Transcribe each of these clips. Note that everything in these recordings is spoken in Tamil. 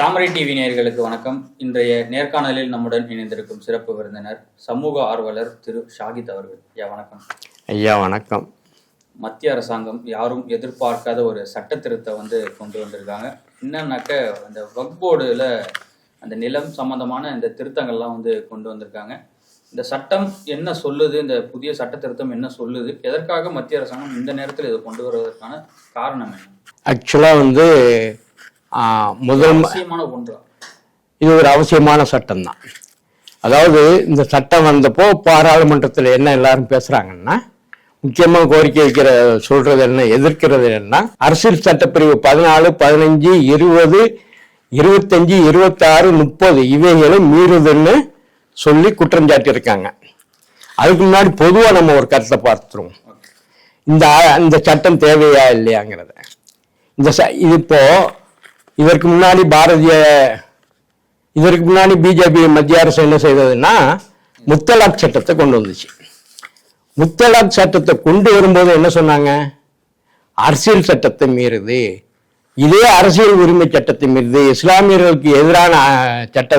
தாமரை டிவி நேயர்களுக்கு வணக்கம். இன்றைய நேர்காணலில் நம்முடன் இணைந்திருக்கும் சிறப்பு விருந்தினர் சமூக ஆர்வலர் திரு ஷாகித் அவர்கள். ஐயா வணக்கம். ஐயா வணக்கம். மத்திய அரசாங்கம் யாரும் எதிர்பார்க்காத ஒரு சட்ட திருத்தம் வந்து கொண்டு வந்திருக்காங்க. என்னன்னாக்க அந்த வக் போர்டுல அந்த நிலம் சம்பந்தமான இந்த திருத்தங்கள்லாம் வந்து கொண்டு வந்திருக்காங்க. இந்த சட்டம் என்ன சொல்லுது? இந்த புதிய சட்ட திருத்தம் என்ன சொல்லுது? எதற்காக மத்திய அரசாங்கம் இந்த நேரத்தில் இதை கொண்டு வருவதற்கான காரணம் என்ன? ஆக்சுவலாக வந்து முதல் இது ஒரு அவசியமான சட்டம் தான் அதாவது இந்த சட்டம் வந்தப்போ பாராளுமன்றத்தில் என்ன எல்லாரும் பேசுறாங்கன்னா முக்கியமாக கோரிக்கை வைக்கிற சொல்றது என்ன எதிர்க்கிறது என்ன அரசியல் சட்டப்பிரிவு பதினாலு பதினஞ்சு இருபது இருபத்தஞ்சு இருபத்தாறு முப்பது இவைகளை மீறுதுன்னு சொல்லி குற்றம் சாட்டியிருக்காங்க. அதுக்கு முன்னாடி பொதுவாக நம்ம ஒரு கருத்தை பார்த்துருவோம். இந்த இந்த சட்டம் தேவையா இல்லையாங்கிறத. இந்த ச இது இப்போ இதற்கு முன்னாடி பாரதிய இதற்கு முன்னாடி பிஜேபி மத்திய அரசு என்ன செய்ததுன்னா முத்தலாக் சட்டத்தை கொண்டு வந்துச்சு. முத்தலாக் சட்டத்தை கொண்டு வரும்போது என்ன சொன்னாங்க? அரசியல் சட்டத்தை மீறுது. இதே அரசியல் உரிமை சட்டத்தை மீறுது. இஸ்லாமியர்களுக்கு எதிரான சட்ட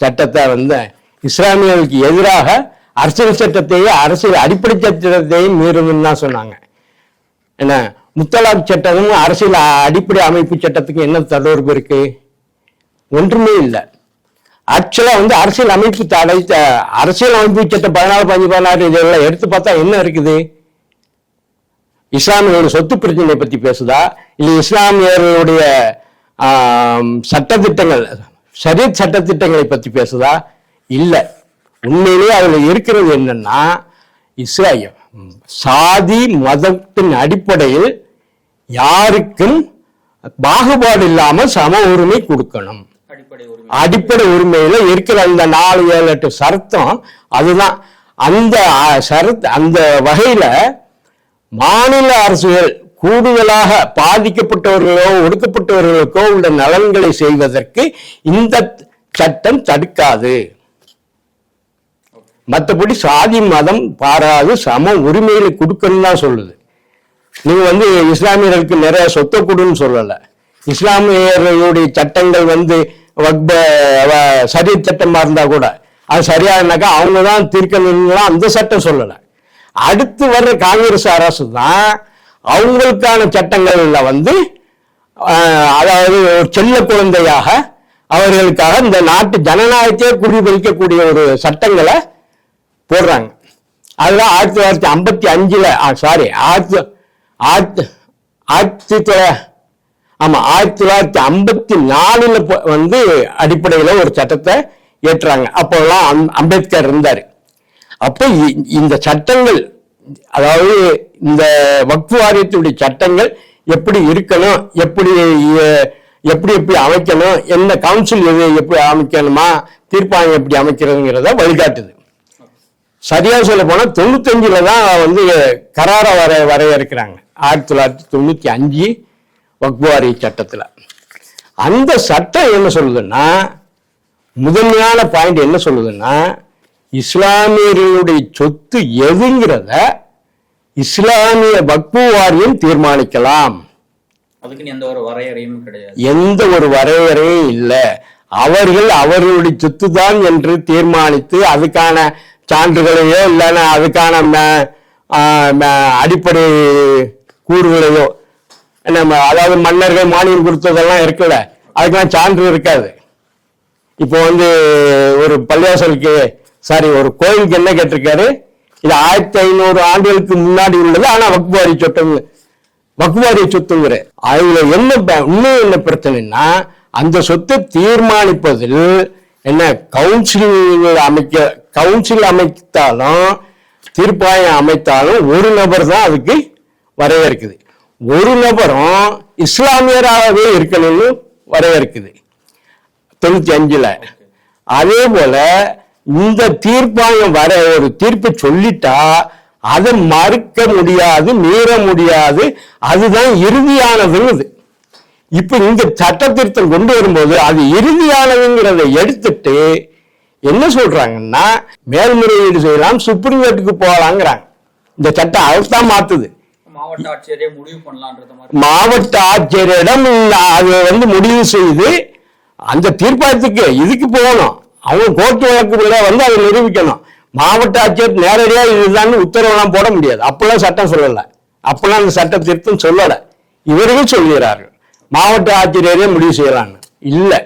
சட்டத்தை வந்து இஸ்லாமியர்களுக்கு எதிராக அரசியல் சட்டத்தையும் அரசியல் அடிப்படை சட்டத்தையும் மீறுதுன்னு தான் சொன்னாங்க. என்ன? முத்தலாக் சட்டமும் அரசியல் அடிப்படை அமைப்பு சட்டத்துக்கு என்ன தொடர்பு இருக்கு? ஒன்றுமே இல்லை. ஆக்சுவலா வந்து அரசியல் அமைப்பு தடை அரசியல் அமைப்பு சட்டம் பதினாலு பதினஞ்சு பதினாறு இதெல்லாம் எடுத்து பார்த்தா என்ன இருக்குது? இஸ்லாமியர்களுடைய சொத்து பிரச்சனை பத்தி பேசுதா? இல்ல இஸ்லாமியர்களுடைய சட்டத்திட்டங்கள் ஷரியத் சட்டத்திட்டங்களை பத்தி பேசுதா? இல்லை. உண்மையிலேயே அதுல இருக்கிறது என்னன்னா இஸ்ராயல் சாதி மதத்தின் அடிப்படையில் யாருக்கும் பாகுபாடு இல்லாம சம உரிமை கொடுக்கணும். அடிப்படை உரிமை. அடிப்படை உரிமையில இருக்கிற அந்த நாலு ஏழு எட்டு சரத்தம் அதுதான். அந்த சரத் அந்த வகையில மாநில அரசுகள் கூடுதலாக பாதிக்கப்பட்டவர்களோ ஒடுக்கப்பட்டவர்களுக்கோ உள்ள நலன்களை செய்வதற்கு இந்த சட்டம் தடுக்காது. மற்றபடி சாதி மதம் பாராது சம உரிமைகளை கொடுக்கணும் தான் சொல்லுது. நீங்க வந்து இஸ்லாமியர்களுக்கு நிறைய சொத்தை கொடுன்னு சொல்லல. இஸ்லாமியர்களுடைய சட்டங்கள் வந்து வக்ப வ- சரி சட்டமா இருந்தா கூட அது சரியானாக்கா அவங்க தான் தீர்க்கணும்லாம் அந்த சட்டம் சொல்லலை. அடுத்து வர்ற காங்கிரஸ் அரசு தான் அவங்களுக்கான சட்டங்கள்ல வந்து அதாவது ஒரு செல்ல குழந்தையாக அவர்களுக்காக இந்த நாட்டு ஜனநாயகத்தையே குறிவைக்கக்கூடிய ஒரு சட்டங்களை போடுறாங்க. அதுதான் ஆயிரத்தி தொள்ளாயிரத்தி ஐம்பத்தி அஞ்சுல சாரி ஆயிரத்தி ஆயிரத்தி ஆயிரத்தி தொள்ள- ஆமா ஆயிரத்தி தொள்ளாயிரத்தி ஐம்பத்தி நாலுல வந்து அடிப்படையில ஒரு சட்டத்தை ஏற்றுறாங்க அப்போல்லாம் அம்- அம்பேத்கர் இருந்தார். அப்ப இ- இந்த சட்டங்கள் அதாவது இந்த வக்ஃபு வாரியத்துடைய சட்டங்கள் எப்படி இருக்கணும் எப்படி எப்படி எப்படி அமைக்கணும் என்ன கவுன்சில் எது எப்படி அமைக்கணுமா தீர்ப்பாயம் எப்படி அமைக்கிறதுங்கிறத வழிகாட்டுது. சரியா சொல்ல போனால் தொண்ணூத்தஞ்சுல தான் வந்து கராரை வர வரையறுக்கிறாங்க. ஆயிரத்தி தொள்ளாயிரத்தி தொண்ணூத்தி அஞ்சு வக்புவாரி சட்டத்துல. அந்த சட்டம் என்ன சொல்லுதுன்னா முதன்மையான பாயிண்ட் என்ன சொல்லுதுன்னா இஸ்லாமியர்களுடைய சொத்து எதுங்கிறத இஸ்லாமிய வக்பு வாரியம் தீர்மானிக்கலாம் அதுக்குன்னு எந்த ஒரு வரையறையும் கிடையாது. எந்த ஒரு வரையறையும் இல்லை. அவர்கள் அவர்களுடைய சொத்து தான் என்று தீர்மானித்து அதுக்கான சான்றுகளையோ இல்லைன்னா அதுக்கான அடிப்படை கூறுகளையோ நம்ம அதாவது மன்னர்கள் மானியம் கொடுத்ததெல்லாம் இருக்குல்ல அதுக்கெல்லாம் சான்று இருக்காது. இப்போ வந்து ஒரு பள்ளிவாசலுக்கு சாரி ஒரு கோயிலுக்கு என்ன கேட்டிருக்காரு? இது ஆயிரத்தி ஐநூறு ஆண்டுகளுக்கு முன்னாடி உள்ளது ஆனா வக்புவாரி சொட்டம் வக்புவாரி சொத்துங்கிற. அதுல என்ன ப- இன்னும் என்ன பிரச்சனைன்னா அந்த சொத்தை தீர்மானிப்பதில் என்ன கவுன்சிலிங் அமைக்க கவுன்சில் அமைத்தாலும் தீர்ப்பாயம் அமைத்தாலும் ஒரு நபர் தான் அதுக்கு வரையறுக்குது ஒரு நபரும் இஸ்லாமியராகவே இருக்கணும்னு வரையறுக்குது தொண்ணூத்தி அஞ்சுல. அதே போல இந்த தீர்ப்பாயம் வர ஒரு தீர்ப்பு சொல்லிட்டா அதை மறுக்க முடியாது மீற முடியாது அதுதான் இறுதியானதுங்குது. இப்ப இந்த சட்ட திருத்தம் கொண்டு வரும்போது அது இறுதியானதுங்கிறத எடுத்துட்டு என்ன சொல்றாங்கன்னா மேல்முறையீடு செய்யலாம் சுப்ரீம் கோர்ட்டுக்கு போகலாங்கிறாங்க இந்த சட்டம் அதுதான் மாத்துது. மாவட்ட ஆட்சியரே முடிவு மாதிரி. மாவட்ட ஆட்சியரிடம் அதை வந்து முடிவு செய்து அந்த தீர்ப்பாயத்துக்கு இதுக்கு போகணும். அவங்க கோர்ட்டு வழக்குள்ள வந்து அதை நிரூபிக்கணும். மாவட்ட ஆட்சியர் நேரடியாக இதுதான் உத்தரவெல்லாம் போட முடியாது. அப்பெல்லாம் சட்டம் சொல்லலை. அப்பெல்லாம் அந்த சட்ட திருத்தம் சொல்லலை. இவர்கள் சொல்கிறார்கள். மாவட்ட ஆட்சியரே முடிவு செய்யறாங்க இல்லை.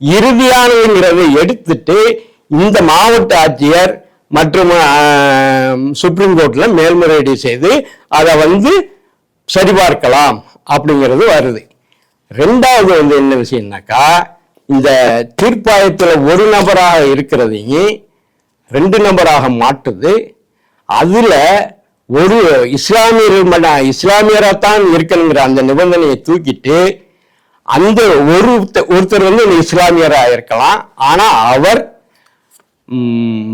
இறுதியானதுங்கிறதை எடுத்துட்டு இந்த மாவட்ட ஆட்சியர் மற்றும் சுப்ரீம் கோர்ட்ல மேல்முறையீடு செய்து அதை வந்து சரிபார்க்கலாம் அப்படிங்கிறது வருது. ரெண்டாவது வந்து என்ன விஷயம்னாக்கா இந்த தீர்ப்பாயத்தில் ஒரு நபராக இருக்கிறதையும் ரெண்டு நபராக மாற்றுது. அதில் ஒரு இஸ்லாமியர் இஸ்லாமியராக தான் இருக்கணுங்கிற அந்த நிபந்தனையை தூக்கிட்டு அந்த ஒரு ஒருத்தர் வந்து இஸ்லாமியராக இருக்கலாம். ஆனால் அவர்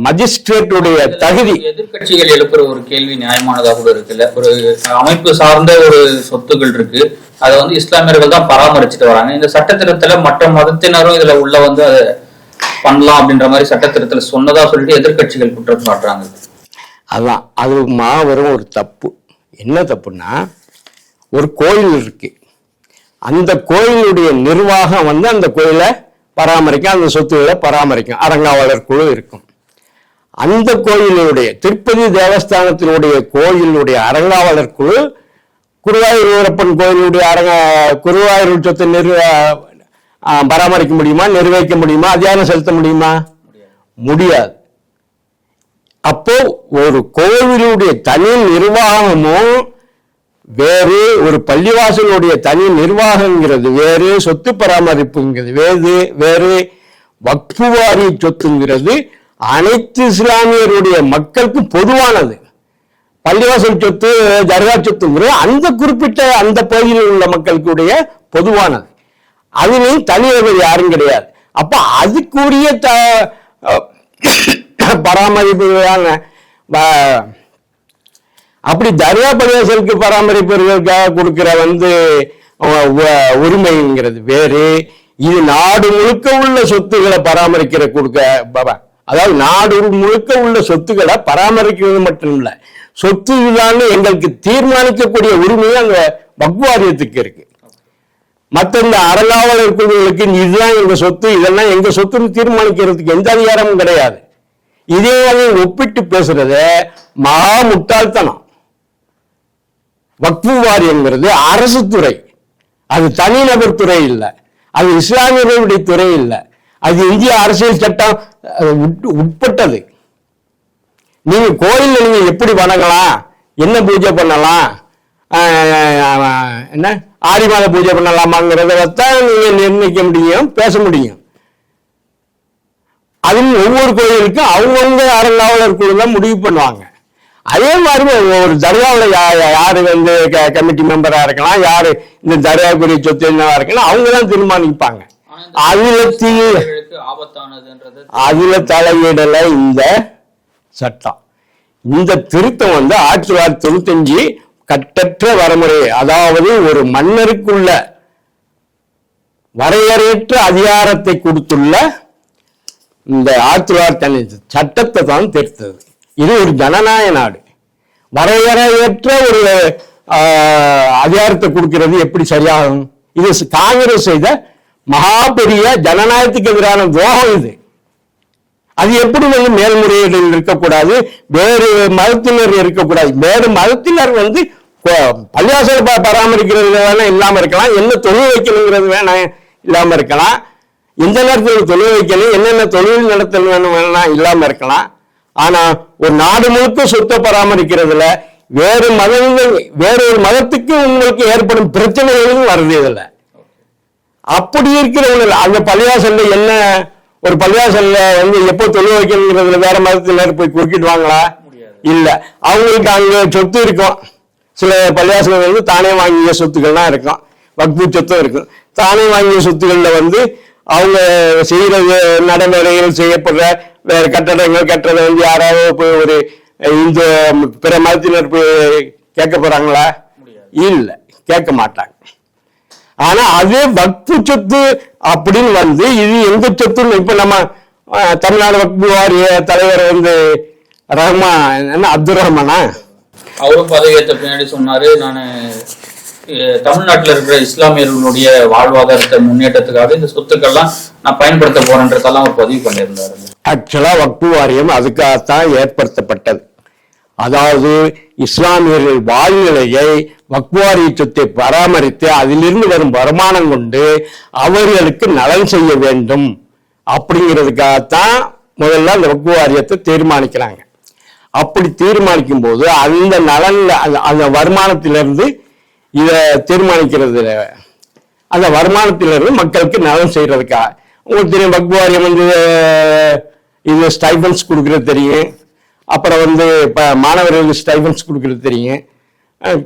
மஜிஸ்ட்ரேட்டுடைய தகுதி. எதிர்க்கட்சிகள் எழுப்புற ஒரு கேள்வி நியாயமானதா கூட இருக்குல்ல. ஒரு அமைப்பு சார்ந்த ஒரு சொத்துகள் இருக்கு. அதை வந்து இஸ்லாமியர்கள் தான் பராமரிச்சுட்டு வராங்க. இந்த சட்டத்திட்டத்துல மற்ற மதத்தினரும் இதுல உள்ள வந்து அதை பண்ணலாம் அப்படின்ற மாதிரி சட்டத்திட்டத்துல சொன்னதா சொல்லிட்டு எதிர்க்கட்சிகள் குற்றம் சாட்டுறாங்க அதான். அது மாபெரும் ஒரு தப்பு. என்ன தப்புன்னா ஒரு கோயில் இருக்கு. அந்த கோயிலுடைய நிர்வாகம் வந்து அந்த கோயிலை பராமரிக்கும். அந்த சொத்துக்களை பராமரிக்கும். அரங்காவலர் குழு இருக்கும். அந்த கோயிலுடைய திருப்பதி தேவஸ்தானத்தினுடைய கோயிலுடைய அரங்காவலர் குழு குருவாயூர் வீரப்பன் கோயிலுடைய அரங்க குருவாயூர் சொத்தை நிறு பராமரிக்க முடியுமா? நிர்வகிக்க முடியுமா? அதிகாரம் செலுத்த முடியுமா? முடியாது. அப்போ ஒரு கோவிலுடைய தனி நிர்வாகமும் வேறு ஒரு பள்ளிவாசலுடைய தனி நிர்வாகங்கிறது வேறு சொத்து பராமரிப்புங்கிறது வேறு வேறு வக்ஃபுவாரி சொத்துங்கிறது அனைத்து இஸ்லாமியருடைய மக்களுக்கும் பொதுவானது. பள்ளிவாசல் சொத்து தர்கா சொத்துங்கிறது அந்த குறிப்பிட்ட அந்த பகுதியில் உள்ள மக்களுக்குடைய பொதுவானது. அதுலேயும் தனியவர் யாரும் கிடையாது. அப்ப அதுக்குரிய த பராமரிப்புகளான வ- அப்படி தர்கா பிரதேசத்துக்கு பராமரிப்பதற்காக கொடுக்கிற வந்து உரிமைங்கிறது வேறு. இது நாடு முழுக்க உள்ள சொத்துக்களை பராமரிக்கிற கொடுக்க ப- அதாவது நாடு முழுக்க உள்ள சொத்துக்களை பராமரிக்கிறது மட்டும் இல்லை சொத்து இதுதான் எங்களுக்கு தீர்மானிக்கக்கூடிய உரிமையும் அங்க வக்வாரியத்துக்கு இருக்கு. மற்ற இந்த அறங்காவலர் குழுக்களுக்கு இதுதான் எங்க சொத்து இதெல்லாம் எங்க சொத்துன்னு தீர்மானிக்கிறதுக்கு எந்த அதிகாரமும் கிடையாது. இதே வந்து ஒப்பிட்டு பேசுறத மகா முட்டாள்தனம். வக்ஃபு வாரியங்கிறது அரசு துறை. அது தனிநபர் துறை இல்லை. அது இஸ்லாமியர்களுடைய துறை இல்லை. அது இந்திய அரசியல் சட்டம் உட்- உட்பட்டது. நீங்க கோயில்ல நீங்க எப்படி வணங்கலாம்? என்ன பூஜை பண்ணலாம்? என்ன? ஆடி மாத பூஜை பண்ணலாமாங்கிறத தான் நீங்க நிர்ணயிக்க முடியும் பேச முடியும். அதுவும் ஒவ்வொரு கோயிலுக்கும் அவங்கவுங்க அறங்காவலர் குழு தான் முடிவு பண்ணுவாங்க. அதே மாதிரி ஒரு தர்காவில் யாரு வந்து கமிட்டி மெம்பரா இருக்கலாம் யாரு இந்த தர்காக்குரிய சொத்து என்னவா இருக்கலாம் அவங்க தான் தீர்மானிப்பாங்க. அதுல அதுல தலையிடல இந்த சட்டம். இந்த திருத்தம் வந்து ஆயிரத்தி தொள்ளாயிரத்தி தொண்ணூத்தஞ்சு கட்டற்ற வரமுறை. அதாவது ஒரு மன்னருக்குள்ள வரையறையற்ற அதிகாரத்தை கொடுத்துள்ள இந்த ஆயிரத்தி தொள்ளாயிரத்தி சட்டத்தை தான் திருத்தது. இது ஒரு ஜனநாயக நாடு. வரையறையற்ற ஒரு அதிகாரத்தை கொடுக்கிறது எப்படி சரியாகும்? இது காங்கிரஸ் செய்த மகா பெரிய ஜனநாயகத்துக்கு எதிரான துரோகம் இது. அது எப்படி வந்து மேல்முறையீடு இருக்கக்கூடாது? வேறு மதத்தினர் இருக்கக்கூடாது. வேறு மதத்தினர் வந்து கொ- பள்ளிவாசல் ப- பராமரிக்கிறது வேணா இல்லாம இருக்கலாம். என்ன தொழில் வைக்கணுங்கிறது வேணா இல்லாம இருக்கலாம். எந்த நேரத்தில் தொழில் வைக்கணும்? என்னென்ன தொழில் நடத்தல் வேணும் வேணா இல்லாம இருக்கலாம். ஆனா ஒரு நாடு முழுக்க சொத்தை பராமரிக்கிறதுல வேறு மதங்கள் வேறு ஒரு மதத்துக்கு உங்களுக்கு ஏற்படும் பிரச்சனைகளும் வருது இதுல அப்படி இருக்கிறவங்க அந்த பள்ளியாசல்ல என்ன ஒரு பள்ளியாசல்ல வந்து எப்போ தொழில் வைக்கணுங்கிறதுல வேற மதத்தினர் போய் குறுக்கிடுவாங்களா இல்ல. அவங்களுக்கு அங்க சொத்து இருக்கும். சில பள்ளியாசல வந்து தானே வாங்கிய சொத்துக்கள்லாம் இருக்கும். வக்பு சொத்தும் இருக்கும். தானே வாங்கிய சொத்துக்கள்ல வந்து அவங்க செய்யறது நடைமுறைகள் செய்யப்படுற வேற கட்டடங்கள் கட்டுறதை வந்து யாராவது போய் ஒரு இந்த பிற மதத்தினர் போய் கேட்க போறாங்களா. இல்ல கேட்க மாட்டாங்க. ஆனா அதே வக்பு சொத்து அப்படின்னு வந்து இது எங்க சொத்துன்னு இப்ப நம்ம தமிழ்நாடு வக்பு வாரிய தலைவர் வந்து ரஹ்மான் என்ன அப்துல் ரஹ்மானா? அவரும் பதவியேற்ற பின்னாடி சொன்னாரு நான் தமிழ்நாட்டுல இருக்கிற இஸ்லாமியர்களுடைய வாழ்வாதாரத்தை முன்னேற்றத்துக்காக இந்த சொத்துக்கள்லாம் நான் பயன்படுத்த போறேன்றதெல்லாம் ஒரு பதிவு பண்ணியிருந்தாரு. ஆக்சுவலாக வக்பு வாரியம் அதுக்காகத்தான் ஏற்படுத்தப்பட்டது. அதாவது இஸ்லாமியர்கள் வாழ்நிலையை வக்வாரிய சொத்தை பராமரித்து அதிலிருந்து வரும் வருமானம் கொண்டு அவர்களுக்கு நலன் செய்ய வேண்டும். அப்படிங்கிறதுக்காகத்தான் முதல்ல அந்த வக்வாரியத்தை தீர்மானிக்கிறாங்க. அப்படி தீர்மானிக்கும் போது அந்த நலன்ல அந்த- அந்த வருமானத்திலிருந்து இதை தீர்மானிக்கிறது அந்த வருமானத்திலிருந்து மக்களுக்கு நலன் செய்யறதுக்காக. உங்களுக்கு தெரியும் வக்வாரியம் வந்து இது ஸ்டைபன்ஸ் கொடுக்குறது தெரியும். அப்புறம் வந்து இப்போ மாணவர்களுக்கு ஸ்டைபல்ஸ் கொடுக்குறது தெரியும்.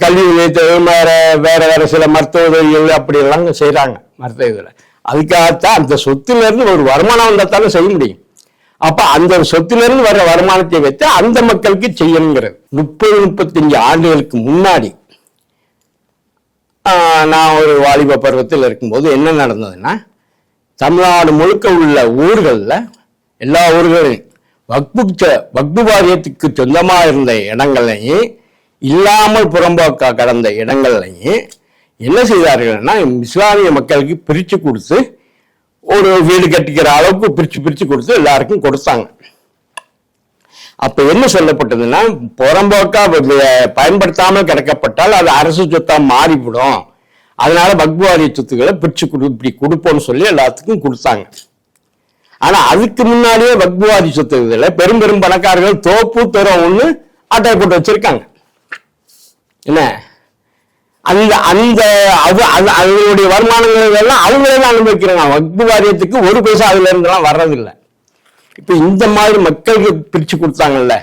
கல்வி நிலையத்தில் வேறு வேறு வேறு சில மருத்துவ உதவிகள் அப்படியெல்லாம் செய்கிறாங்க மருத்துவ இதில். அதுக்காகத்தான் அந்த சொத்துலேருந்து ஒரு வருமானம் வந்தால் தானே செய்ய முடியும். அப்போ அந்த சொத்துலேருந்து வர வருமானத்தை வைத்து அந்த மக்களுக்கு செய்யணுங்கிறது. முப்பது முப்பத்தஞ்சு ஆண்டுகளுக்கு முன்னாடி நான் ஒரு வாலிப பருவத்தில் இருக்கும்போது என்ன நடந்ததுன்னா தமிழ்நாடு முழுக்க உள்ள ஊர்களில் எல்லா ஊர்களையும் வக்பு வக்பு வாரியத்துக்கு சொந்தமாக இருந்த இடங்களையும் இல்லாமல் புறம்போக்க கடந்த இடங்கள்லையும் என்ன செய்தார்கள்னா இஸ்லாமிய மக்களுக்கு பிரித்து கொடுத்து ஒரு வீடு கட்டிக்கிற அளவுக்கு பிரித்து பிரித்து கொடுத்து எல்லாருக்கும் கொடுத்தாங்க. அப்போ என்ன சொல்லப்பட்டதுன்னா புறம்போக்கா பயன்படுத்தாமல் கிடக்கப்பட்டால் அது அரசு சொத்தாக மாறிவிடும். அதனால பக்வாரி சொத்துக்களை பிரித்து கொடு இப்படி கொடுப்போம்னு சொல்லி எல்லாத்துக்கும் கொடுத்தாங்க. ஆனா அதுக்கு முன்னாடியே சொத்து சொத்துக்களை பெரும் பெரும் பணக்காரர்கள் தோப்பு தரம் ஒண்ணு அட்டை போட்டு வச்சிருக்காங்க. என்ன? அந்த அந்த அது அது அவங்களுடைய வருமானங்கள் எல்லாம் அவங்களே தான் அனுபவிக்கிறாங்க. வக்பு வாரியத்துக்கு ஒரு பைசா அதுல இருந்தெல்லாம் வர்றதில்லை. இப்ப இந்த மாதிரி மக்களுக்கு பிரிச்சு கொடுத்தாங்கல்ல.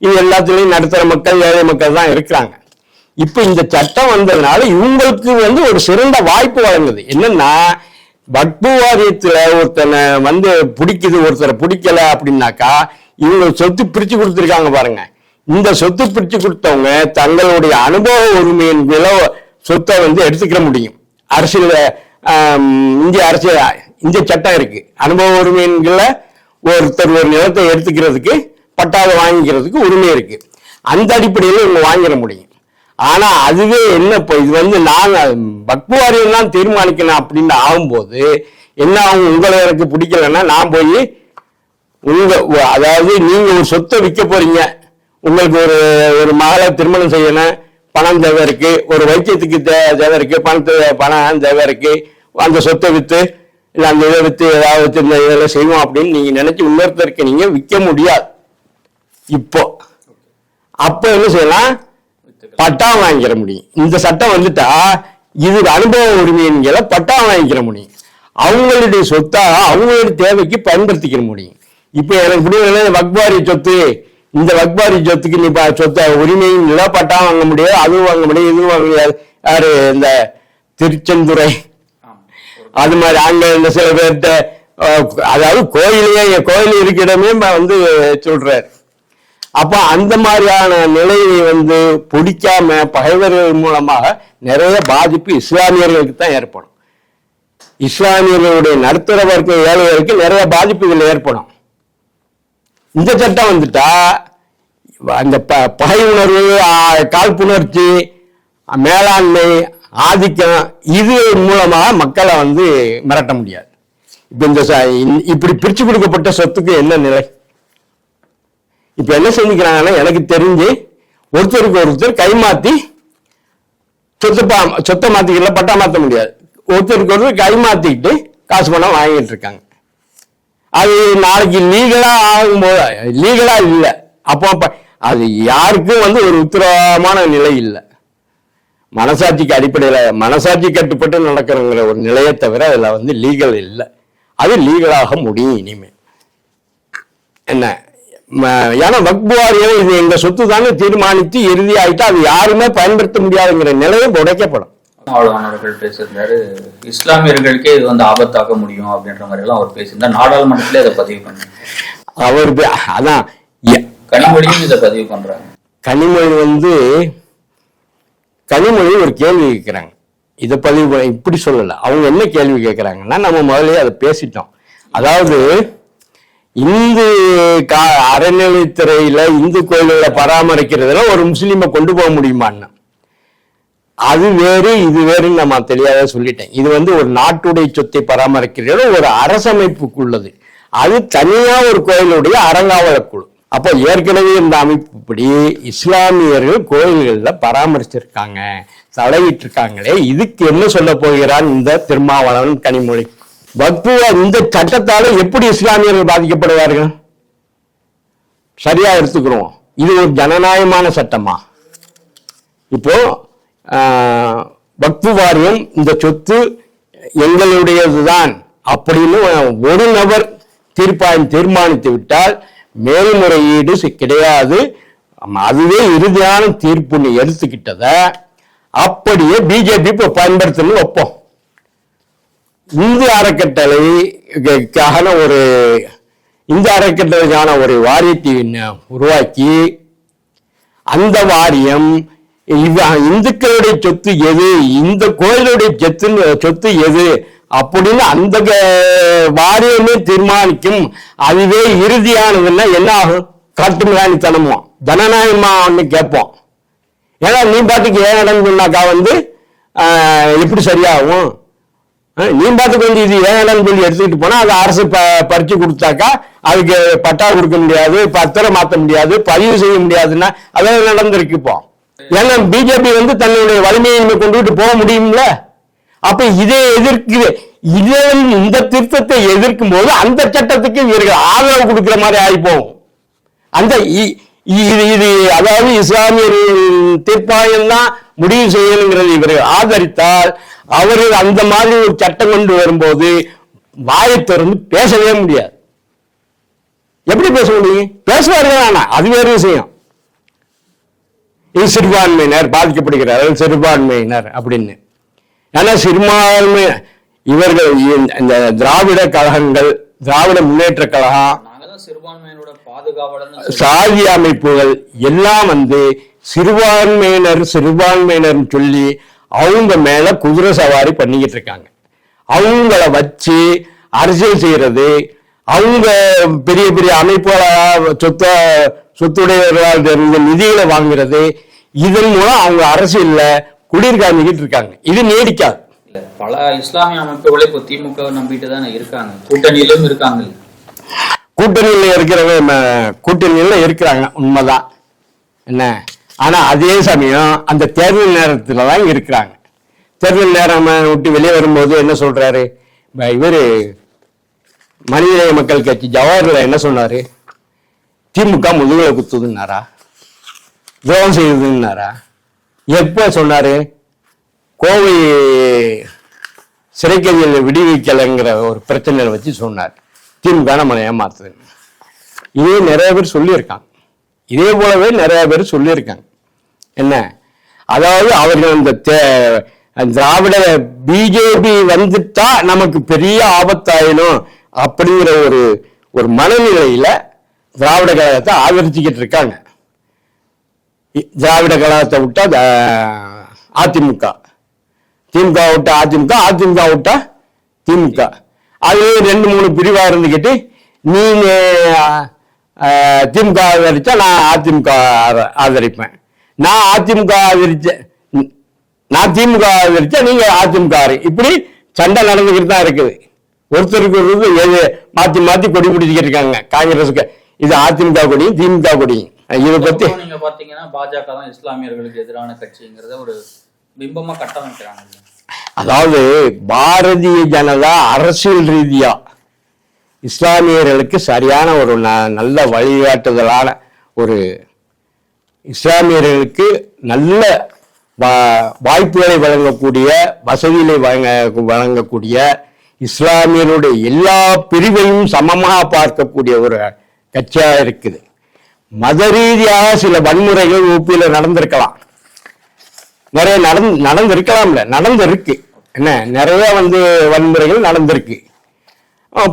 இது எல்லாத்துலயும் நடுத்தர மக்கள் ஏழை மக்கள் தான் இருக்கிறாங்க. இப்ப இந்த சட்டம் வந்ததுனால இவங்களுக்கு வந்து ஒரு சிறந்த வாய்ப்பு வழங்குது. என்னன்னா வக்பு ஒருத்தனை வந்து பிடிக்குது ஒருத்தரை பிடிக்கல அப்படின்னாக்கா இவங்க சொத்து பிரிச்சு கொடுத்துருக்காங்க பாருங்க. இந்த சொத்து பிரிச்சு கொடுத்தவங்க தங்களுடைய அனுபவ உரிமையின் விலை சொத்தை வந்து எடுத்துக்கிற முடியும். அரசியல் இந்திய அரசியல் இந்திய சட்டம் இருக்கு. அனுபவ உரிமையின்கள ஒருத்தர் ஒரு நிலத்தை எடுத்துக்கிறதுக்கு பட்டாவை வாங்கிக்கிறதுக்கு உரிமை இருக்கு. அந்த அடிப்படையில் இவங்க வாங்கிட முடியும். ஆனா அதுவே என்ன இப்போ இது வந்து நான் பக்பவாரியம் தான் தீர்மானிக்கணும் அப்படின்னு ஆகும்போது என்ன அவங்க உங்களை எனக்கு பிடிக்கலன்னா நான் போய் உங்க அதாவது நீங்க ஒரு சொத்தை விற்க போறீங்க. உங்களுக்கு ஒரு ஒரு மகளை திருமணம் செய்யணும். பணம் தேவை இருக்கு. ஒரு வைத்தியத்துக்கு தே- தேவை இருக்கு. பணத்து பணம் தேவை இருக்கு. அந்த சொத்தை வித்து இல்லை அந்த இதை வித்து ஏதாவது இந்த இதெல்லாம் செய்வோம் அப்படின்னு நீங்க நினைச்சு இன்னொருத்தருக்கு நீங்க விற்க முடியாது. இப்போ. அப்ப என்ன செய்யலாம்? பட்டா வாங்கிக்கிற முடியும். இந்த சட்டம் வந்துட்டா இது அனுபவ உரிமைங்கிற பட்டா வாங்கிக்கிற முடியும். அவங்களுடைய சொத்தா அவங்களுடைய தேவைக்கு பயன்படுத்திக்கிற முடியும். இப்ப எனக்கு முடியல வக்பாரி சொத்து இந்த வக்பாரி சொத்துக்கு நீ சொத்த உரிமையும் இல்லை பட்டா வாங்க முடியாது அதுவும் வாங்க முடியாது இதுவும் வாங்க முடியாது. யாரு இந்த திருச்செந்துறை அது மாதிரி அங்க இந்த சில பேர்கிட்ட அதாவது கோயிலே கோயில் இருக்கிடமே வந்து சொல்றாரு. அப்ப அந்த மாதிரியான நிலையை வந்து பிடிக்காம பகைவர்கள் மூலமாக நிறைய பாதிப்பு இஸ்லாமியர்களுக்கு தான் ஏற்படும். இஸ்லாமியர்களுடைய நடுத்தர வர்க்க ஏழைகளுக்கு நிறைய பாதிப்பு இதில் ஏற்படும். இந்த சட்டம் வந்துட்டா அந்த ப- பகை உணர்வு காழ்ப்புணர்ச்சி மேலாண்மை ஆதிக்கம் இது மூலமாக மக்களை வந்து மிரட்ட முடியாது. இப்போ இந்த ச- இப்படி பிரித்து கொடுக்கப்பட்ட சொத்துக்கு என்ன நிலை? இப்ப என்ன செஞ்சுக்கிறாங்கன்னா எனக்கு தெரிஞ்சு ஒருத்தருக்கு ஒருத்தர் கைமாத்தி சொத்து பா- சொத்தை மாத்திக்கல பட்டா மாத்த முடியாது. ஒருத்தருக்கு ஒருத்தர் கை காசு பணம் வாங்கிட்டு இருக்காங்க. அது நாளைக்கு லீகலா ஆகும்போது லீகலா இல்லை. அப்போ அது யாருக்கும் வந்து ஒரு உத்தரவாதமான நிலை இல்லை. மனசாட்சிக்கு அடிப்படையில் மனசாட்சி கட்டுப்பட்டு நடக்கிறங்கிற ஒரு நிலையை தவிர அதில் வந்து லீகல் இல்லை. அது லீகலாக முடியும் இனிமேல் என்ன? ஏன்னா வக்பு வாரியம் இது எங்க சொத்து தானே தீர்மானித்து இறுதி ஆயிட்டா அது யாருமே பயன்படுத்த முடியாதுங்கிற நிலையும் உடைக்கப்படும். ஆளுநர்கள் பேசியிருந்தாரு இஸ்லாமியர்களுக்கே இது வந்து ஆபத்தாக முடியும் அப்படின்ற மாதிரி எல்லாம் அவர் பேசியிருந்தார். நாடாளுமன்றத்திலே அதை பதிவு பண்ணார் அவர் அதான் கனிமொழியும் இதை பதிவு பண்றாங்க. கனிமொழி வந்து கனிமொழி ஒரு கேள்வி கேட்குறாங்க. இதை பதிவு பண்ண- இப்படி சொல்லல. அவங்க என்ன கேள்வி கேட்குறாங்கன்னா நம்ம முதல்லயே அதை பேசிட்டோம். அதாவது இந்து கா அறநிலைத்துறையில இந்து கோயில்களை பராமரிக்கிறதுல ஒரு முஸ்லீமை கொண்டு போக முடியுமான்னு. அது வேறு இது வேறுன்னு நான் தெரியாத சொல்லிட்டேன். இது வந்து ஒரு நாட்டுடைய சொத்தை பராமரிக்கிறது ஒரு அரசமைப்புக்குள்ளது. அது தனியா ஒரு கோயிலுடைய அறங்காவல குழு. அப்போ ஏற்கனவே இந்த அமைப்புப்படி இஸ்லாமியர்கள் கோயில்களில் பராமரிச்சிருக்காங்க தலையிட்டு இருக்காங்களே இதுக்கு என்ன சொல்ல போகிறான் இந்த திருமாவளவன் கனிமொழி? வக்புவா இந்த சட்டத்தால எப்படி இஸ்லாமியர்கள் பாதிக்கப்படுவார்கள்? சரியா எடுத்துக்கிறோம். இது ஒரு ஜனநாயகமான சட்டமா? இப்போ வக்பு வாரியம் இந்த சொத்து எங்களுடையதுதான் அப்படின்னு ஒரு நபர் தீர்ப்பாயம் தீர்மானித்து விட்டால் மேல்முறையீடு கிடையாது. அதுவே இறுதியான தீர்ப்புன்னு எடுத்துக்கிட்டத அப்படியே பிஜேபி இப்போ பயன்படுத்தணும்னு வைப்போம். இந்து அறக்கட்டளைக்கான ஒரு இந்து அறக்கட்டளைக்கான ஒரு வாரியத்தை உருவாக்கி அந்த வாரியம் இந்துக்களுடைய சொத்து எது இந்த கோயிலுடைய சொத்து சொத்து எது அப்படின்னு அந்த வாரியமே தீர்மானிக்கும். அதுவே இறுதியானதுன்னா என்ன ஆகும்? காட்டுமிராணித்தனமோ? ஜனநாயகமான்னு கேட்போம். ஏன்னா நீ பாட்டுக்கு ஏன் இடம் வந்து எப்படி சரியாகும்? நீ பாட்டுக்கு வந்து இது ஏன் சொல்லி எடுத்துக்கிட்டு போனா அது அரசு ப பறிச்சு கொடுத்தாக்கா அதுக்கு பட்டா கொடுக்க முடியாது பத்திரம் மாற்ற முடியாது பதிவு செய்ய முடியாதுன்னா அதாவது நடந்திருக்கு இப்போ. ஏன்னா பிஜேபி வந்து தன்னுடைய வலிமையை இனிமே கொண்டுகிட்டு போக முடியும்ல? அப்ப இதை எதிர்க்குது. இதே இந்த திருத்தத்தை எதிர்க்கும் போது அந்த சட்டத்துக்கு இவர்கள் ஆதரவு கொடுக்கிற மாதிரி ஆகி போகும் அந்த இ- இது இது அதாவது இஸ்லாமிய தீர்ப்பாயம் தான் முடிவு செய்யணுங்கிறது இவர்கள் ஆதரித்தால் அவர்கள் அந்த மாதிரி ஒரு சட்டம் கொண்டு வரும்போது வாயை திறந்து பேசவே முடியாது. எப்படி பேச முடியும்? பேசுவார்கள் ஆனா அது வேறு விஷயம். இது சிறுபான்மையினர் பாதிக்கப்படுகிறார்கள் சிறுபான்மையினர் அப்படின்னு. ஏன்னா சிறுபான்மை இவர்கள் இந்த- இந்த திராவிட கழகங்கள் திராவிட முன்னேற்ற கழகம் சாதி அமைப்புகள் எல்லாம் வந்து சிறுபான்மையினர் சிறுபான்மையினர் சொல்லி அவங்க மேல குதிரை சவாரி பண்ணிக்கிட்டு இருக்காங்க. அவங்கள வச்சு அரசியல் செய்யறது அவங்க பெரிய பெரிய அமைப்புகளா சொத்த சொத்துடையவர்களாக இருந்த நிதிகளை வாங்குறது இதன் மூலம் அவங்க அரசியல்ல காமிக்கிட்டு இருக்காங்க. இது நீடிக்காது. பல இஸ்லாமிய அமைப்புகளே இப்போ திமுக நம்பிட்டு தானே இருக்காங்க. கூட்டணியிலும் இருக்காங்க. கூட்டணியில் இருக்கிறவங்க கூட்டணியில் இருக்கிறாங்க உண்மைதான். என்ன? ஆனால் அதே சமயம் அந்த தேர்தல் நேரத்தில் தான் இருக்கிறாங்க. தேர்தல் நேரம் விட்டு வெளியே வரும்போது என்ன சொல்கிறாரு இவர் இவரு மனிதநேய மக்கள் கட்சி ஜவஹர்லால் என்ன சொன்னார்? திமுக முதுகுல குத்துதுன்னாரா? துரோகம் செய்யுதுன்னாரா எப்போ சொன்னார்? கோவை சிறைக்கைதியில் விடுவிக்கலைங்கிற ஒரு பிரச்சனையை வச்சு சொன்னார். திமுக நம்மளை ஏமாத்துது? இதே நிறைய பேர் சொல்லியிருக்காங்க. இதே போலவே நிறைய பேர் சொல்லியிருக்காங்க. என்ன? அதாவது அவர்கள் இந்த தே- திராவிட பிஜேபி வந்துட்டா நமக்கு பெரிய ஆபத்தாயிடும் அப்படிங்கிற ஒரு ஒரு மனநிலையில திராவிட கழகத்தை ஆதரிச்சுக்கிட்டு இருக்காங்க. இ- திராவிட கழகத்தை விட்டா த- அதிமுக. திமுக விட்டா அதிமுக அதிமுக விட்டா திமுக. அது ரெண்டு மூணு பிரிவாக இருந்துக்கிட்டு நீங்க திமுக ஆதரிச்சா நான் அதிமுக ஆத- ஆதரிப்பேன். நான் அதிமுக ஆதரிச்ச நான் திமுக ஆதரிச்சா நீங்க அதிமுக இப்படி சண்டை நடந்துக்கிட்டு தான் இருக்குது. ஒருத்தருக்கு ஒருத்தர் எது மாத்தி மாத்தி கொடி பிடிச்சிக்கிட்டு இருக்காங்க. காங்கிரஸுக்கு. இது அதிமுக கொடியும் திமுக கொடியும். இதை பத்தி நீங்க பாத்தீங்கன்னா பாஜக தான் இஸ்லாமியர்களுக்கு எதிரான கட்சிங்கிறத ஒரு பிம்பமா கட்டமைக்கிறாங்க அதாவது பாரதிய ஜனதா அரசியல் ரீதியா இஸ்லாமியர்களுக்கு சரியான ஒரு ந- நல்ல வழிகாட்டுதலான ஒரு இஸ்லாமியர்களுக்கு நல்ல வாய்ப்புகளை வழங்கக்கூடிய வசதிகளை வழங்க வழங்கக்கூடிய இஸ்லாமியருடைய எல்லா பிரிவையும் சமமாக பார்க்கக்கூடிய ஒரு கட்சியாக இருக்குது. மத ரீதியாக சில வன்முறைகள் ஊப்பியில் நடந்திருக்கலாம். நிறைய நடந்து நடந்திருக்கலாம்ல. நடந்திருக்கு. என்ன? நிறைய வந்து வன்முறைகள் நடந்திருக்கு.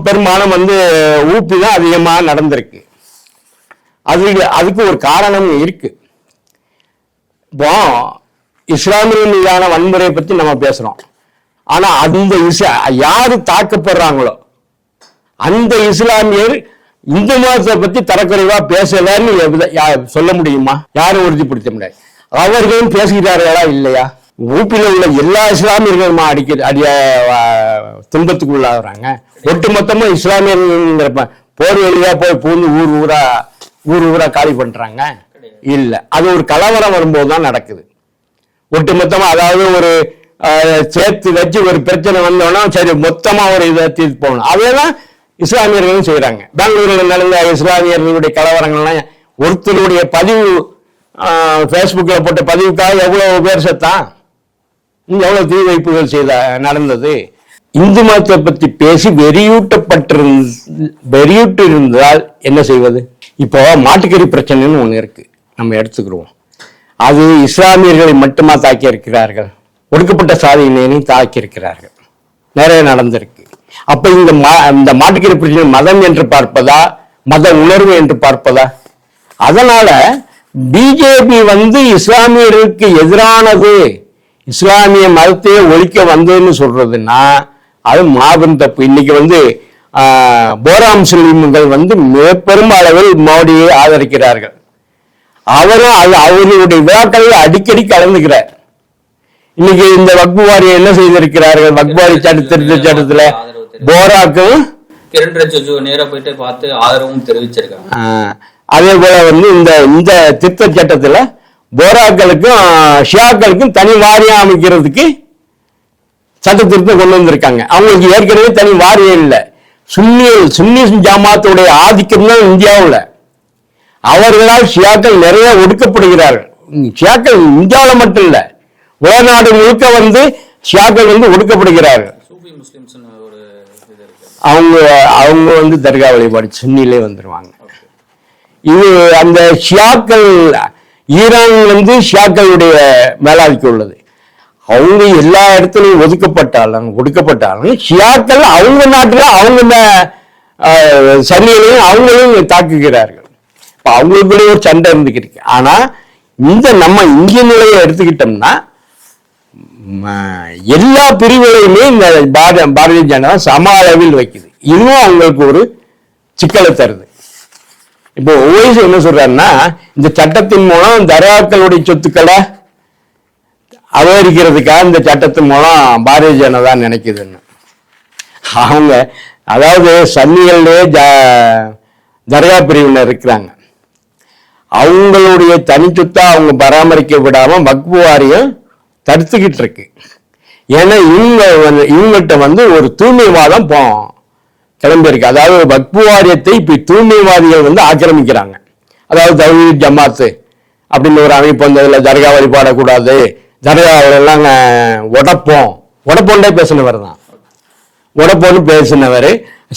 பெரும்பாலும் வந்து ஊப்பி தான் அதிகமாக நடந்திருக்கு. அது அதுக்கு ஒரு காரணம் இருக்கு. இப்போ இஸ்லாமிய மீதான வன்முறையை பற்றி நம்ம பேசுகிறோம் ஆனால் அந்த இஸ் யார் தாக்கப்படுறாங்களோ அந்த இஸ்லாமியர் இந்து மதத்தை பற்றி தரக்குறைவாக பேசலன்னு சொல்ல முடியுமா? யாரும் உறுதிப்படுத்த முடியாது. அவர்களும் பேசுகிறார்களா இல்லையா? ஊப்பியில் உள்ள எல்லா இஸ்லாமியர்களும் அடிக்க அடிய துன்பத்துக்கு உள்ளாகிறாங்க ஒட்டுமொத்தமா இஸ்லாமியர்கள்ங்கிற இஸ்லாமியர்கள் போர் வழியா போய் பூந்து ஊர் ஊரா ஊர் ஊரா காலி பண்றாங்க. இல்ல. அது ஒரு கலவரம் வரும்போது தான் நடக்குது. ஒட்டுமொத்தமா அதாவது ஒரு சேர்த்து வச்சு ஒரு பிரச்சனை வந்தோன்னா சரி மொத்தமா ஒரு இதை தீர்த்து போகணும். அதேதான் இஸ்லாமியர்களும் செய்கிறாங்க பெங்களூரில் நடந்த இஸ்லாமியர்களுடைய கலவரங்கள்லாம் ஒருத்தருடைய பதிவு ஃபேஸ்புக்கில் போட்ட பதிவுக்காக எவ்வளோ பேர் செத்தான் எவ்வளோ தீ வைப்புகள் செய்த நடந்தது? இந்து மதத்தை பற்றி பேசி வெறியூட்டப்பட்டிருந்து வெறியூட்டு இருந்தால் என்ன செய்வது? இப்போ மாட்டுக்கறி பிரச்சனைன்னு ஒன்று இருக்குது நம்ம எடுத்துக்கிறோம் அது இஸ்லாமியர்களை மட்டுமா தாக்கி இருக்கிறார்கள் ஒடுக்கப்பட்ட சாதியினரையும் தாக்கி இருக்கிறார்கள் நிறைய நடந்திருக்கு. அப்போ இந்த மா இந்த மாட்டுக்கறி பிரச்சனை மதம் என்று பார்ப்பதா? மத உணர்வு என்று பார்ப்பதா? அதனால் பிஜேபி வந்து இஸ்லாமியர்களுக்கு எதிரானது. இஸ்லாமிய மதத்தையே ஒழிக்க வந்ததுன்னு சொல்றதுன்னா அது மாபெரும் தப்பு. இன்னைக்கு வந்து ஆஹ், போரா முஸ்லிம்கள் வந்து மிகப்பெரும் அளவில் மோடியை ஆதரிக்கிறார்கள். அவரும் அது அவர்களுடைய விழாக்களில் அடிக்கடி கலந்துக்கிறார். இன்னைக்கு இந்த வக்பு வாரியம் என்ன செய்திருக்கிறார்கள்? வக்பு வாரிய சட்ட திருத்த சட்டத்துல போராக்கும் கிரண் ரிஜிஜு நேரா போயிட்டு பார்த்து ஆதரவும் தெரிவிச்சிருக்காங்க. அதே போல வந்து இந்த இந்த திருத்த சட்டத்துல போராக்களுக்கும் ஷியாக்களுக்கும் தனி வாரியம் அமைக்கிறதுக்கு சட்ட திருத்தம் கொண்டு வந்திருக்காங்க. அவங்களுக்கு ஏற்கனவே தனி வாரியம் இல்லை. சுன்னி சுன்னி ஜமாத்துடைய ஆதிக்கம் தான் இந்தியாவுல. அவர்களால் ஷியாக்கள் நிறைய ஒடுக்கப்படுகிறார்கள். ஷியாக்கள் இந்தியாவுல மட்டும் இல்ல உலகநாடு முழுக்க வந்து ஷியாக்கள் வந்து ஒடுக்கப்படுகிறார்கள். அவங்க அவங்க வந்து தர்கா வழிபாடு சுன்னிலே வந்துருவாங்க. இது அந்த ஷியாக்கள் ஈரான் வந்து ஷியாக்களுடைய மேலாதிக்கம் உள்ளது. அவங்க எல்லா இடத்துலையும் ஒதுக்கப்பட்டாலும் ஒடுக்கப்பட்டாலும் ஷியாக்கள் அவங்க நாட்டில் அவங்க ம- சன்னிகளையும் அவங்களையும் தாக்குகிறார்கள். இப்போ அவங்களுக்குள்ளே ஒரு சண்டை இருந்துக்கிட்டு ஆனால் இந்த நம்ம இந்திய நிலையை எடுத்துக்கிட்டோம்னா எல்லா பிரிவுகளையுமே இந்த பாரதிய ஜனதா சம அளவில் வைக்குது. இதுவும் அவங்களுக்கு ஒரு சிக்கலை தருது. இப்போ ஓய்ஸ் என்ன சொல்றாருன்னா இந்த சட்டத்தின் மூலம் தர்காக்களுடைய சொத்துக்களை அபகரிக்கிறதுக்காக இந்த சட்டத்தின் மூலம் பாரதிய ஜனதா நினைக்குதுன்னு. அவங்க அதாவது சன்னிகள்லயே ஜ- தர்கா பிரிவினர் இருக்கிறாங்க. அவங்களுடைய தனிச்சொத்தா அவங்க பராமரிக்க விடாம வக்பு வாரியம் தடுத்துக்கிட்டு இருக்கு. ஏன்னா இவங்க வந்து- வந்து ஒரு தூய்மைவாதம் போ கிளம்பியிருக்கு. அதாவது வக்பு வாரியத்தை இப்ப தூய்மைவாதிகள் வந்து ஆக்கிரமிக்கிறாங்க. அதாவது தௌஹீத் ஜமாத்து அப்படின்னு ஒரு அமைப்பு வந்து தர்கா வழிபாடக்கூடாது தர்காவில எல்லாம் உடப்போம் உடைப்போம் பேசினவர் தான். உடப்போன்னு பேசினவர்.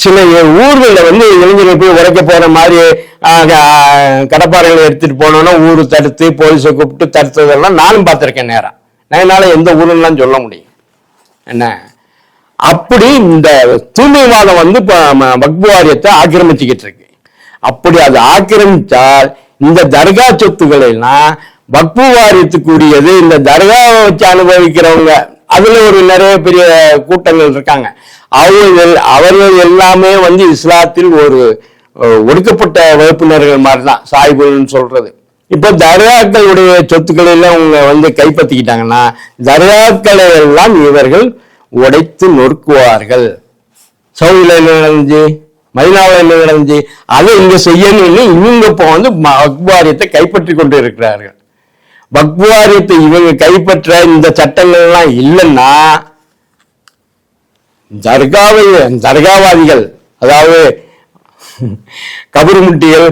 சில ஊர்களில் வந்து இளைஞர்கள் போய் உடைக்க போகிற மாதிரி கடப்பாறைகளை எடுத்துகிட்டு போனோன்னா ஊர் தடுத்து போலீஸை கூப்பிட்டு தடுத்ததெல்லாம் நானும் பார்த்துருக்கேன் நேரம் நான் என்னால் எந்த ஊருலாம் சொல்ல முடியும். என்ன? அப்படி இந்த தூய்மைவாதம் வந்து இப்போ வக்பு வாரியத்தை ஆக்கிரமிச்சுக்கிட்டு இருக்கு. அப்படி அது ஆக்கிரமித்தால் இந்த தர்கா சொத்துக்களை வக்பு வாரியத்துக்குரியது இந்த தர்காவை வச்சு அனுபவிக்கிறவங்க அதுல ஒரு நிறைய பெரிய கூட்டங்கள் இருக்காங்க. அவர்கள் அவர்கள் எல்லாமே வந்து இஸ்லாத்தில் ஒரு ஒடுக்கப்பட்ட வகுப்பினர்கள் மாதிரி தான் சாய்புன்னு சொல்றது. இப்போ தர்காக்களுடைய சொத்துக்களை எல்லாம் அவங்க வந்து கைப்பற்றிக்கிட்டாங்கன்னா தர்காக்களை எல்லாம் இவர்கள் உடைத்து நொறுக்குவார்கள். சவுதியில் என்ன நடந்துச்சு? மதினாவில் என்ன நடந்துச்சு? அதை இங்க செய்யணும்னு இவங்க இப்போ வந்து வக்வாரியத்தை கைப்பற்றி கொண்டு இருக்கிறார்கள். வக்வாரியத்தை இவங்க கைப்பற்ற இந்த சட்டங்கள்லாம் இல்லைன்னா தர்காவை தர்காவாதிகள் அதாவது கபருமுட்டிகள்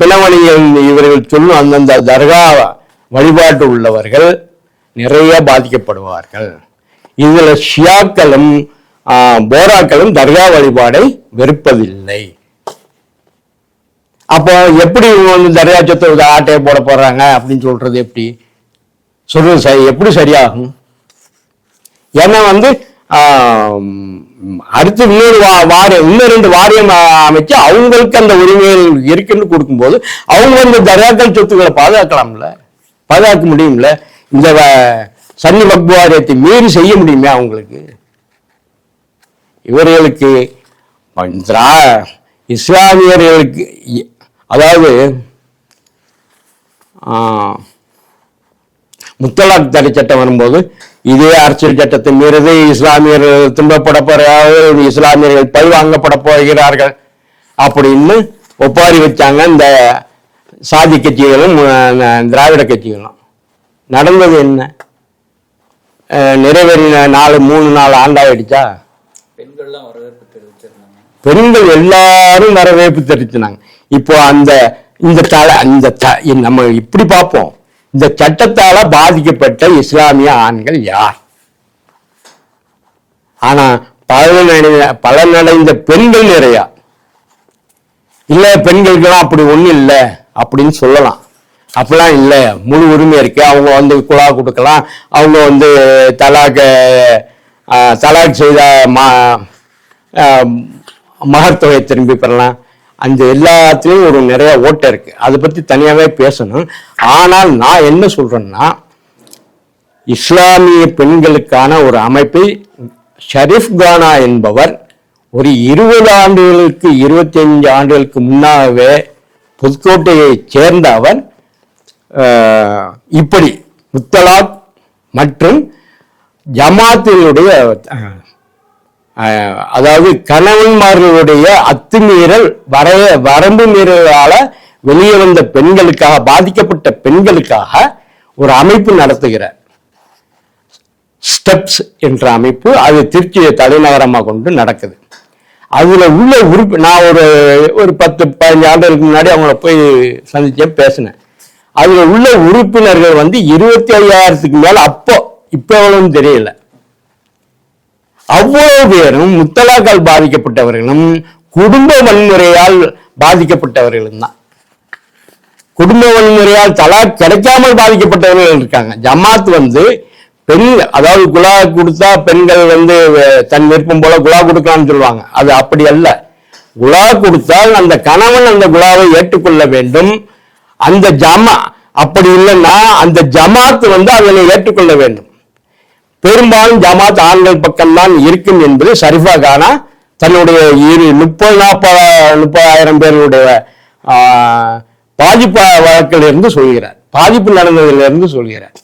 பிணவணிகள் இவர்கள் சொல்லும் அந்தந்த தர்கா வழிபாட்டு உள்ளவர்கள் நிறைய பாதிக்கப்படுவார்கள். இதுல ஷியாக்களும் போராக்களும் தர்கா வழிபாடை வெறுப்பதில்லை. அப்போ எப்படி இவங்க வந்து தர்கா சொத்து ஆட்டையை போட போறாங்க அப்படின்னு சொல்றது எப்படி? சொல்றது சரி எப்படி சரியாகும்? ஏன்னா வந்து அடுத்து இன்னொரு வா- வாரியம் இன்னும் ரெண்டு வாரியம் அமைச்சு அவங்களுக்கு அந்த உரிமைகள் இருக்குன்னு கொடுக்கும்போது அவங்க அந்த தர்காக்கள் சொத்துக்களை பாதுகாக்கலாம்ல? பாதுகாக்க முடியும்ல? இந்த வ- சன்னி பக்வாரியத்தை மீறி செய்ய முடியுமே அவங்களுக்கு? இவர்களுக்கு இஸ்லாமியர்களுக்கு அதாவது முத்தலாக் தடை சட்டம் வரும்போது இதே அரசியல் சட்டத்தை மீறது இஸ்லாமியர்கள் துன்பப்பட போகிறார்கள் இஸ்லாமியர்கள் பழி வாங்கப்பட போகிறார்கள். அப்படின்னு ஒப்பாரி வச்சாங்க இந்த சாதி கட்சிகளும் திராவிட கட்சிகளும். நடந்தது என்ன? நிறைவேறின நாலு மூணு நாலு ஆண்டாயிடுச்சா? பெண்கள்லாம் வரவேற்பு தெரிவிச்சிருந்தாங்க. பெண்கள் எல்லாரும் வரவேற்பு தெரிவிச்சினாங்க இப்போ அந்த இந்த தலை இந்த த- நம்ம இப்படி பார்ப்போம். இந்த சட்டத்தால பாதிக்கப்பட்ட இஸ்லாமிய ஆண்கள் யார்? ஆனா பலனடைந்த பலனடைந்த பெண்கள் நிறையா. இல்ல பெண்களுக்கெல்லாம் அப்படி ஒண்ணும் இல்லை அப்படின்னு சொல்லலாம். அப்படிலாம் இல்லை. முழு உரிமை இருக்கு. அவங்க வந்து குழா கொடுக்கலாம். அவங்க வந்து தலாக் தலாக் செய்த மா அஹ், திரும்பி பெறலாம். அந்த எல்லாத்துலேயும் ஒரு நிறைய ஓட்டை இருக்கு. அதை பத்தி தனியாகவே பேசணும். ஆனால் நான் என்ன சொல்றேன்னா இஸ்லாமிய பெண்களுக்கான ஒரு அமைப்பை ஷரீஃப் கானா என்பவர் ஒரு இருபது ஆண்டுகளுக்கு இருபத்தி ஆண்டுகளுக்கு முன்னாகவே புதுக்கோட்டையை சேர்ந்த அவர் இப்படி முத்தலாத் மற்றும் ஜமாத்தினுடைய அதாவது கணவன்மார்களுடைய அத்துமீறல் வரைய வரம்பு மீறலால வெளியே வந்த பெண்களுக்காக பாதிக்கப்பட்ட பெண்களுக்காக ஒரு அமைப்பு நடத்துகிறார். ஸ்டெப்ஸ் என்ற அமைப்பு அது திருச்சியை தலைநகரமாக கொண்டு நடக்குது. அதுல உள்ள உறுப்பு நான் ஒரு ஒரு பத்து பதினஞ்சு ஆண்டுகளுக்கு முன்னாடி அவங்கள போய் சந்திச்சேன் பேசினேன். அதுல உள்ள உறுப்பினர்கள் வந்து இருபத்தி ஐயாயிரத்துக்கு மேல அப்போ இப்ப எவ்வளவுன்னு தெரியல. அவ்வளவு பேரும் முத்தலாக்கால் பாதிக்கப்பட்டவர்களும் குடும்ப வன்முறையால் பாதிக்கப்பட்டவர்களும் தான். குடும்ப வன்முறையால் தலா கிடைக்காமல் பாதிக்கப்பட்டவர்கள் இருக்காங்க. ஜமாத் வந்து பெண் அதாவது குலா கொடுத்தா பெண்கள் வந்து தன் விருப்பம் போல குலா கொடுக்கலாம்னு சொல்லுவாங்க. அது அப்படி அல்ல. குலா கொடுத்தால் அந்த கணவன் அந்த குலாவை ஏற்றுக்கொள்ள வேண்டும். அந்த ஜமா அப்படி இல்லைன்னா அந்த ஜமாத் வந்து அதனை ஏற்றுக்கொள்ள வேண்டும். பெரும்பாலும் ஜமாத் ஆண்கள் பக்கம்தான் இருக்கும் என்பது ஷரிஃபா கானா தன்னுடைய இரு முப்பது நாற்பது முப்பதாயிரம் பேருடைய பாதிப்பு வழக்கிலிருந்து சொல்கிறார். பாதிப்பு நடந்ததிலிருந்து சொல்கிறார்.